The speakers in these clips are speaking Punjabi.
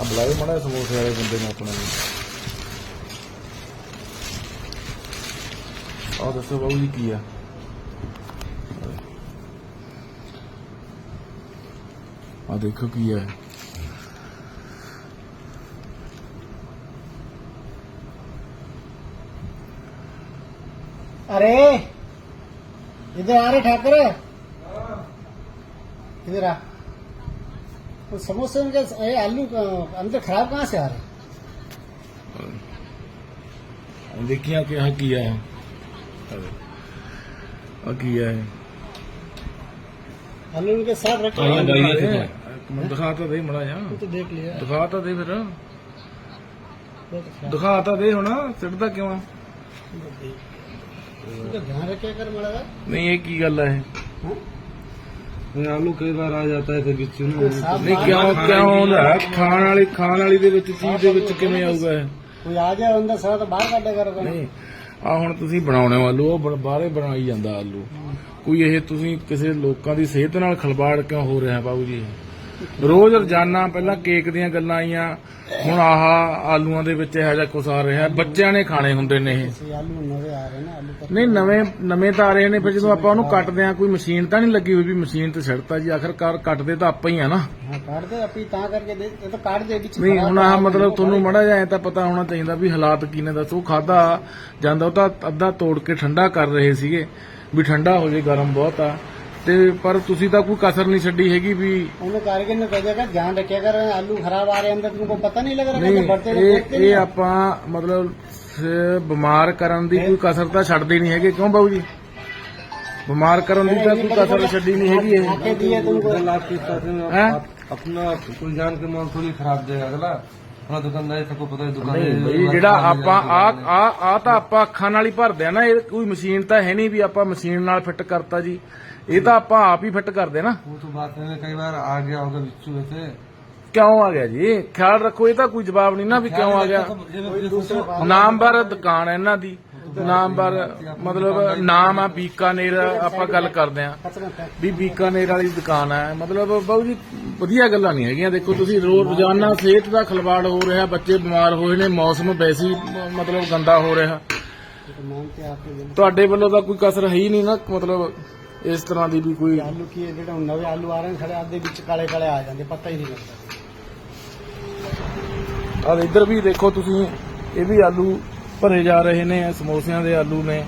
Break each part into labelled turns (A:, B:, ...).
A: ਆ ਬੁਲਾਏ ਮੜਾ ਸਮੋਸੇ ਵਾਲੇ ਬੰਦੇ ਨੂੰ ਆਪਣੇ ਨੂੰ ਆਹ ਦੱਸੋ ਬਾਬੂ ਜੀ ਕੀ ਆ ਆ ਦੇਖੋ ਕੀ ਹੈ
B: अरे इधर आ रहे ठाकर इधर आ वो समोसे में क्या- ये आलू का- अंदर खराब कहाँ से आ रहे
A: ਦੇਖੀਆਂ ਕਿ ਆ ਕੀ ਹੈ ਆ ਕੀ ਹੈ
B: आलू उनके साथ रखे
A: ਆਹ
B: हैं।
A: ਬਾਈ ਇੱਕ ਮਿੰਟ ਦਿਖਾ ਤਾਂ ਦੇ ਮੜਾ ਜਾ
B: वो तो देख लिया
A: ਦਿਖਾ ਤਾਂ ਦੇ ਫਿਰ
B: बहुत खराब।
A: ਦਿਖਾ ਤਾਂ ਦੇ ਹੁਣ ਸਿੱਟਦਾ ਕਿਉਂ ਆ?
B: इनका ध्यान रखे कर मड़ा
A: ਨਹੀਂ ਇਹ ਕੀ ਗੱਲ ਹੈ
C: ਆਲੂ ਕਈ ਵਾਰ ਆ ਜਾਂਦਾ ਹੈ ਫਿਰ ਵਿੱਚ
B: ਨੂੰ
A: ਨਹੀਂ ਕਿਉਂ ਕਿਉਂ ਆਉਂਦਾ ਹੈ? ਖਾਣ ਵਾਲੀ ਖਾਣ ਵਾਲੀ ਦੇ ਵਿੱਚ ਚੀਜ਼ ਦੇ ਵਿੱਚ ਕਿਵੇਂ ਆਊਗਾ ਇਹ?
B: ਕੋਈ ਆ ਜਾਏ ਉਹਦਾ ਸਾਰਾ ਤਾਂ ਬਾਹਰ ਕੱਢਿਆ ਕਰੋ ਪਹਿਲਾਂ।
A: ਨਹੀਂ ਆ ਹੁਣ ਤੁਸੀਂ ਬਣਾਉਣੇ ਆਲੂ ਉਹ ਬਣ- ਬਾਹਰੇ ਬਣਾਈ ਜਾਂਦਾ ਆਲੂ ਕੋਈ ਇਹ ਤੁਸੀਂ ਕਿਸੇ ਲੋਕਾਂ ਦੀ ਸਿਹਤ ਨਾਲ ਖਲਵਾੜ ਕਿਉਂ ਹੋ ਰਿਹਾ ਬਾਬੂ ਜੀ ਰੋਜ਼ ਰੋਜ਼ਾਨਾ ਪਹਿਲਾਂ ਕੇਕ ਦੀਆਂ ਗੱਲਾਂ ਆਈਆਂ ਹੁਣ ਆਹ ਆਲੂਆਂ ਦੇ ਵਿੱਚ ਇਹੋ ਜਿਹਾ ਕੁਝ ਆ ਰਿਹਾ ਬੱਚਿਆਂ ਨੇ ਖਾਣੇ ਹੁੰਦੇ ਨੇ ਇਹ।
B: ਆਲੂ ਨਵੇਂ ਆ ਰਹੇ ਨੇ ਆਲੂ ਤਾਂ
A: ਨਹੀਂ ਨਵੇਂ ਨਵੇਂ ਤਾਂ ਆ ਰਹੇ ਨੇ ਫਿਰ ਜਦੋਂ ਆਪਾਂ ਉਹਨੂੰ ਕੱਟਦੇ ਆ ਕੋਈ ਮਸ਼ੀਨ ਤਾਂ ਨਹੀਂ ਲੱਗੀ ਹੋਈ ਵੀ ਮਸ਼ੀਨ ਤੇ ਛੜਤਾ ਜੀ ਆਖਰਕਾਰ ਕੱਟਦੇ ਤਾਂ ਆਪਾਂ ਹੀ ਆ ਨਾ।
B: ਹਾਂ ਕੱਢਦੇ ਆਪੀ ਤਾਂ ਕਰਕੇ ਦੇ ਤਾਂ ਕੱਢ ਦੇ ਵਿੱਚ
A: ਨਹੀਂ ਹੁਣ
B: ਆ
A: ਮਤਲਬ ਤੁਹਾਨੂੰ ਮੜਾ ਜਾਏ ਤਾਂ ਪਤਾ ਹੋਣਾ ਚਾਹੀਦਾ ਵੀ ਹਾਲਾਤ ਕੀ ਨੇ ਦੱਸੋ ਖਾਦਾ ਜਾਂਦਾ ਉਹ ਤਾਂ ਅੱਧਾ ਤੋੜ ਕੇ ਠੰਡਾ ਕਰ ਰਹੇ ਸੀਗੇ ਵੀ ਠੰਡਾ ਹੋ ਜੇ ਗਰਮ ਬਹੁਤ ਆ। ਤੇ ਪਰ ਤੁਸੀਂ ਤਾਂ ਕੋਈ ਕਸਰ ਨਹੀਂ ਛੱਡੀ ਹੈਗੀ ਵੀ
B: उन्होंने कारीगर ने कह दिया ध्यान रखिए अगर आलू खराब आ रहे हैं अंदर तुमको पता नहीं लग रहा
A: ਨਹੀਂ
B: है बढ़ते
A: ਇਹ
B: देखते
A: ਇਹ ਆਪਾਂ ਮਤਲਬ ਸ- ਬਿਮਾਰ ਕਰਨ ਦੀ ਕੋਈ ਕਸਰ ਤਾਂ ਛੱਡਦੇ ਨਹੀਂ ਹੈਗੇ ਕਿਉਂ ਬਾਬੂ ਜੀ ਬਿਮਾਰ ਕਰਨ ਦੀ ਤਾਂ ਕੋਈ ਕਸਰ ਛੱਡੀ ਨਹੀਂ ਹੈਗੀ ਇਹ
B: आके दिए तुमको
C: कल आपके साथ में आप-
A: हैं?
C: आप अपना कोई जान के माल थोड़ी खराब देगा अगला ਹਾਂ ਦੁਕਾਨਦਾਰ ਤਾਂ ਕੋ ਪਤਾ ਦੁਕਾਨ
A: ਨਹੀਂ ਬਈ ਜਿਹੜਾ ਆਪਾਂ ਆ ਆ ਆ ਤਾਂ ਆਪਾਂ ਅੱਖਾਂ ਨਾਲ ਹੀ ਭਰਦੇ ਆ ਨਾ ਇਹ ਕੋਈ ਮਸ਼ੀਨ ਤਾਂ ਹੈ ਨਹੀਂ ਵੀ ਆਪਾਂ ਮਸ਼ੀਨ ਨਾਲ ਫਿੱਟ ਕਰਤਾ ਜੀ। ਇਹ ਤਾਂ ਆਪਾਂ ਆਪ ਹੀ ਫਿੱਟ ਕਰਦੇ ਨਾ।
C: ਉਹ ਤੋਂ ਬਾਅਦ ਕਈ ਵਾਰ ਆ ਗਿਆ ਹੋਗਾ ਵਿੱਚੋਂ ਇੱਥੇ।
A: ਕਿਉਂ ਆ ਗਿਆ ਜੀ? ਖਿਆਲ ਰੱਖੋ ਇਹਦਾ ਕੋਈ ਜਵਾਬ ਨਹੀਂ ਨਾ ਵੀ ਕਿਉਂ ਆ ਗਿਆ। ਨਾਮਵਰ ਦੁਕਾਨ ਇਹਨਾਂ ਦੀ। ਨਾਮਵਰ ਮਤਲਬ ਨਾਮ ਆ ਬੀਕਾਨੇਰ, ਆਪਾਂ ਗੱਲ ਕਰਦੇ ਆ ਵੀ ਬੀਕਾਨੇਰ ਵਾਲੀ ਦੁਕਾਨ ਹੈ। ਮਤਲਬ ਬਾਬੂ ਜੀ, ਵਧੀਆ ਗੱਲਾਂ ਨਹੀਂ ਹੈਗੀਆਂ। ਦੇਖੋ, ਤੁਸੀਂ ਰੋਜ਼ ਰੋਜ਼ਾਨਾ ਸਿਹਤ ਦਾ ਖਲਵਾੜ ਹੋ ਰਿਹਾ, ਬੱਚੇ ਬਿਮਾਰ ਹੋਏ ਨੇ, ਮੌਸਮ ਵੈਸੀ, ਮਤਲਬ ਗੰਦਾ ਹੋ ਰਿਹਾ। ਤੁਹਾਡੇ ਵੱਲੋਂ ਤਾਂ ਕੋਈ ਕਸਰ ਹੈ ਹੀ ਨਹੀਂ ਨਾ, ਮਤਲਬ ਇਸ ਤਰ੍ਹਾਂ ਦੀ ਵੀ ਕੋਈ
B: ਆਲੂ ਕੀ ਜਿਹੜਾ ਨਵੇਂ ਆਲੂ ਆ ਰਹੇ ਨੇ ਆਦੇ ਵਿੱਚ ਕਾਲੇ ਕਾਲੇ ਆ ਜਾਂਦੇ, ਪਤਾ ਹੀ ਨਹੀਂ ਲੱਗਦਾ।
A: ਆ ਇੱਧਰ ਵੀ ਦੇਖੋ ਤੁਸੀਂ ਇਹ ਵੀ ਆਲੂ ਭਰੇ ਜਾ ਰਹੇ ਨੇ ਸਮੋਸਿਆਂ ਦੇ ਆਲੂ ਨੇ।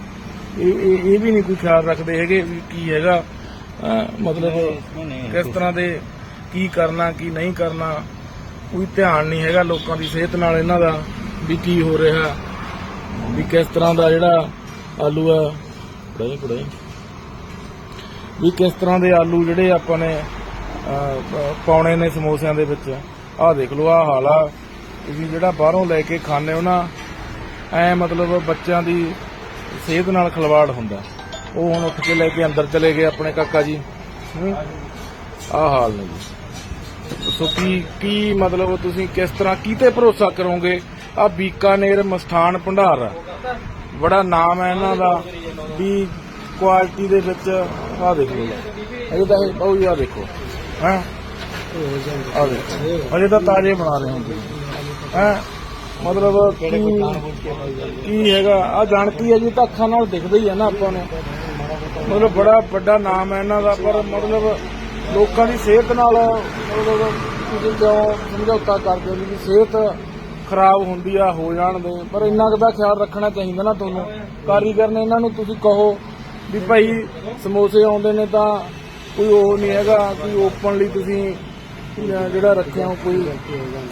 A: ਇਹ ਇਹ ਵੀ ਨਹੀਂ ਕੋਈ ਖਿਆਲ ਰੱਖਦੇ ਹੈਗੇ ਵੀ ਕੀ ਹੈਗਾ। ਮਤਲਬ ਕਿਸ ਤਰ੍ਹਾਂ ਦੇ ਕੀ ਕਰਨਾ ਕੀ ਨਹੀਂ ਕਰਨਾ ਕੋਈ ਧਿਆਨ ਨਹੀਂ ਹੈਗਾ ਲੋਕਾਂ ਦੀ ਸਿਹਤ ਨਾਲ ਇਹਨਾਂ ਦਾ ਵੀ ਕੀ ਹੋ ਰਿਹਾ। ਵੀ ਕਿਸ ਤਰ੍ਹਾਂ ਦਾ ਜਿਹੜਾ ਆਲੂ ਆ ਕੁੜੇ ਕੁੜੇ ਵੀ ਕਿਸ ਤਰ੍ਹਾਂ ਦੇ ਆਲੂ ਜਿਹੜੇ ਆਪਾਂ ਨੇ ਪਾਉਣੇ ਨੇ ਸਮੋਸਿਆਂ ਦੇ ਵਿੱਚ। ਆਹ ਦੇਖ ਲਓ ਆਹ ਹਾਲ ਆ। ਤੁਸੀਂ ਜਿਹੜਾ ਬਾਹਰੋਂ ਲੈ ਕੇ ਖਾਣੇ ਹੋ ਨਾ, ਐ ਮਤਲਬ ਬੱਚਿਆਂ ਦੀ ਸਿਹਤ ਨਾਲ ਖਲਵਾੜ ਹੁੰਦਾ। ਉਹ ਹੁਣ ਉੱਠ ਕੇ ਲੈ ਕੇ ਅੰਦਰ ਚਲੇ ਗਏ ਆਪਣੇ ਕਾਕਾ ਜੀ। ਹੂੰ। ਆਹ ਹਾਲ ਨੇ ਜੀ। ਸੋ ਕੀ ਕੀ ਮਤਲਬ ਤੁਸੀਂ ਕਿਸ ਤਰ੍ਹਾਂ ਕੀਤੇ ਭਰੋਸਾ ਕਰੋਗੇ? ਆ ਬੀਕਾਨੇਰ ਮਸਥਾਨ ਭੰਡਾਰ ਆ। ਬੜਾ ਨਾਮ ਹੈ ਇਹਨਾਂ ਦਾ। ਵੀ ਕੁਆਲਿਟੀ ਦੇ ਵਿੱਚ, ਆਹ ਦੇਖ ਲਓ ਇਹ ਤਾਂ ਇਹ, ਉਹ ਦੇਖੋ। ਹਾਂ? ਆ ਦੇਖੋ। ਅਜੇ ਤਾਂ ਤਾਜ਼ੇ ਬਣਾ ਰਹੇ ਹੁੰਦੇ ਹੈ? ਮਤਲਬ ਕੀ ਕੀ ਹੈਗਾ? ਆ ਜਾਣਕੀ ਹੈ ਜੀ ਤਾਂ ਅੱਖਾਂ ਨਾਲ ਦਿਖਦਾ ਹੀ ਹੈ ਨਾ ਆਪਾਂ ਨੂੰ। ਮਤਲਬ ਬੜਾ ਵੱਡਾ ਨਾਮ ਹੈ ਇਹਨਾਂ ਦਾ ਪਰ ਮਤਲਬ ਲੋਕਾਂ ਦੀ ਸਿਹਤ ਨਾਲ ਮਤਲਬ ਤੁਸੀਂ ਕਿਉਂ ਸਮਝੌਤਾ ਕਰਦੇ ਹੋ ਵੀ ਸਿਹਤ ਖਰਾਬ ਹੁੰਦੀ ਆ ਹੋ ਜਾਣ ਦੇ। ਪਰ ਇੰਨਾ ਕੁ ਦਾ ਖਿਆਲ ਰੱਖਣਾ ਚਾਹੀਦਾ ਨਾ ਤੁਹਾਨੂੰ। ਕਾਰੀਗਰ ਨੇ ਇਹਨਾਂ ਨੂੰ ਤੁਸੀਂ ਕਹੋ ਵੀ ਭਾਈ ਸਮੋਸੇ ਆਉਂਦੇ ਨੇ ਤਾਂ ਕੋਈ ਉਹ ਨਹੀਂ ਹੈਗਾ ਕੋਈ ਓਪਨਲੀ ਤੁਸੀਂ ਜਾਂ ਜਿਹੜਾ ਰੱਖਿਆ ਉਹ ਕੋਈ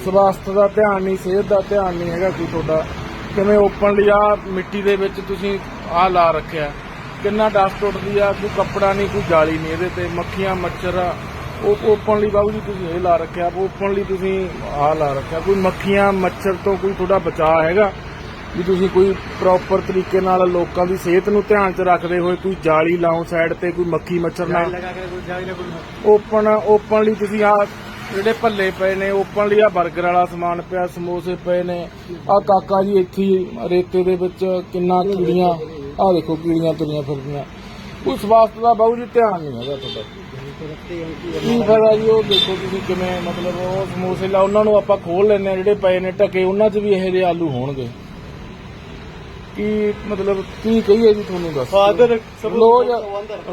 A: ਸਵਾਸਥ ਦਾ ਧਿਆਨ ਨਹੀਂ ਸਿਹਤ ਦਾ ਧਿਆਨ ਨਹੀਂ ਹੈਗਾ ਕੋਈ ਤੁਹਾਡਾ। ਕਿਵੇਂ ਓਪਨਲੀ ਆ ਮਿੱਟੀ ਦੇ ਵਿੱਚ ਤੁਸੀਂ ਆ ਲਾ ਰੱਖਿਆ। ਕਿੰਨਾ ਡਸਟ ਉੱਡਦੀ ਆ ਕੋਈ ਕੱਪੜਾ ਨਹੀਂ ਕੋਈ ਜਾਲੀ ਨਹੀਂ ਇਹਦੇ ਤੇ ਮੱਖੀਆਂ ਮੱਛਰ ਆ। ਉਹ ਓਪਨਲੀ ਬਾਬੂ ਜੀ ਤੁਸੀਂ ਇਹ ਲਾ ਰੱਖਿਆ ਓਪਨਲੀ ਤੁਸੀਂ ਆ ਲਾ ਰੱਖਿਆ। ਕੋਈ ਮੱਖੀਆਂ ਮੱਛਰ ਤੋਂ ਕੋਈ ਤੁਹਾਡਾ ਬਚਾਅ ਹੈਗਾ? ਵੀ ਤੁਸੀਂ ਕੋਈ ਪ੍ਰੋਪਰ ਤਰੀਕੇ ਨਾਲ ਲੋਕਾਂ ਦੀ ਸਿਹਤ ਨੂੰ ਧਿਆਨ 'ਚ ਰੱਖਦੇ ਹੋਏ ਕੋਈ ਜਾਲੀ ਲਾਉਂ ਸਾਈਡ ਤੇ ਕੋਈ ਮੱਖੀ ਮੱਛਰ ਨਾ ਓਪਨ ਓਪਨਲੀ ਤੁਸੀਂ ਆ ਜਿਹੜੇ ਭੱਲੇ ਪਏ ਨੇ ਓਪਨਲੀ ਆ 버ਗਰ ਵਾਲਾ ਸਮਾਨ ਪਿਆ ਸਮੋਸੇ ਪਏ ਨੇ। ਆ ਕਾਕਾ ਜੀ ਇੱਥੇ ਹੀ ਰੇਤੇ ਦੇ ਵਿੱਚ ਕਿੰਨਾ ਕੀੜੀਆਂ ਆ ਦੇਖੋ ਕੀੜੀਆਂ ਤੁਰੀਆਂ ਫਿਰਦੀਆਂ। ਕੋਈ ਸਵਾਸਥ ਦਾ ਬਾਬੂ ਜੀ ਧਿਆਨ ਨਹੀਂ ਹੈਗਾ ਤੁਹਾਡਾ। ਕੀ ਫਾਇਦਾ ਜੀ ਉਹ ਦੇਖੋ ਤੁਸੀਂ ਕਿਵੇਂ ਮਤਲਬ ਉਹ ਸਮੋਸੇ ਲਾ ਉਹਨਾਂ ਨੂੰ ਆਪਾਂ ਖੋਲ ਲੈਂਦੇ ਆ ਜਿਹੜੇ ਪਏ ਨੇ ਢਕੇ ਉਹਨਾਂ 'ਚ ਵੀ ਇਹੋ ਜਿਹੇ ਆਲੂ ਹੋਣਗੇ। ਕੀ ਮਤਲਬ ਕੀ ਕਹੀਏ ਜੀ ਤੁਹਾਨੂੰ ਦੱਸ।
B: ਫਾਦਰ
A: ਰੋਜ਼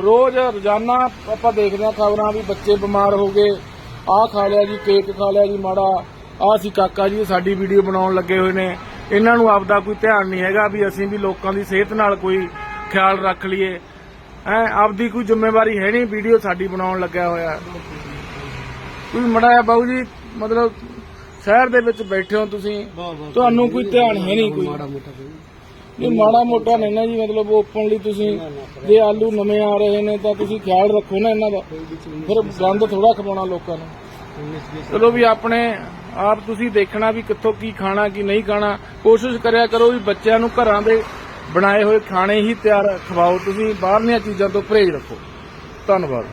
A: ਰੋਜ਼ ਰੋਜ਼ਾਨਾ ਆਪਾਂ ਦੇਖਦੇ ਆ ਖਬਰਾਂ ਵੀ ਬੱਚੇ ਬਿਮਾਰ ਹੋ ਗਏ। ਆਹ ਖਾ ਲਿਆ ਜੀ ਕੇਕ ਖਾ ਲਿਆ ਜੀ ਮਾੜਾ। ਆਹ ਸੀ ਕਾਕਾ ਜੀ ਸਾਡੀ ਵੀਡੀਓ ਬਣਾਉਣ ਲੱਗੇ ਹੋਏ ਨੇ। ਇਹਨਾਂ ਨੂੰ ਆਪਦਾ ਕੋਈ ਧਿਆਨ ਨਹੀਂ ਹੈਗਾ ਵੀ ਅਸੀਂ ਵੀ ਲੋਕਾਂ ਦੀ ਸਿਹਤ ਨਾਲ ਕੋਈ ਖਿਆਲ ਰੱਖ ਲਈਏ। ਹੈ ਆਪਦੀ ਕੋਈ ਜ਼ਿੰਮੇਵਾਰੀ ਹੈ ਨਹੀਂ ਵੀਡੀਓ ਸਾਡੀ ਬਣਾਉਣ ਲੱਗਿਆ ਹੋਇਆ। ਕੋਈ ਮੜਾ ਬਾਊ ਜੀ ਮਤਲਬ ਸ਼ਹਿਰ ਦੇ ਵਿੱਚ ਬੈਠੇ ਹੋ ਤੁਸੀਂ ਤੁਹਾਨੂੰ ਕੋਈ ਧਿਆਨ ਹੈ ਨਹੀਂ ਕੋਈ। ਇਹ ਮਾੜਾ ਮੋਟਾ ਨਹੀਂ ਨਾ ਜੀ ਮਤਲਬ ਓਪਨਲੀ ਤੁਸੀਂ ਜੇ ਆਲੂ ਨਵੇਂ ਆ ਰਹੇ ਨੇ ਤਾਂ ਤੁਸੀਂ ਖਿਆਲ ਰੱਖੋ ਨਾ ਇਹਨਾਂ ਦਾ। ਫਿਰ ਗੰਦ ਥੋੜਾ ਖਵਾਉਣਾ ਲੋਕਾਂ ਨੂੰ। ਚਲੋ ਵੀ ਆਪਣੇ ਆਪ ਤੁਸੀਂ ਦੇਖਣਾ ਵੀ ਕਿੱਥੋਂ ਕੀ ਖਾਣਾ ਕੀ ਨਹੀਂ ਖਾਣਾ। ਕੋਸ਼ਿਸ਼ ਕਰਿਆ ਕਰੋ ਵੀ ਬੱਚਿਆਂ ਨੂੰ ਘਰਾਂ ਦੇ ਬਣਾਏ ਹੋਏ ਖਾਣੇ ਹੀ ਤਿਆਰ ਖਵਾਓ। ਤੁਸੀਂ ਬਾਹਰਲੀਆਂ ਚੀਜ਼ਾਂ ਤੋਂ ਪਰਹੇਜ਼ ਰੱਖੋ। ਧੰਨਵਾਦ।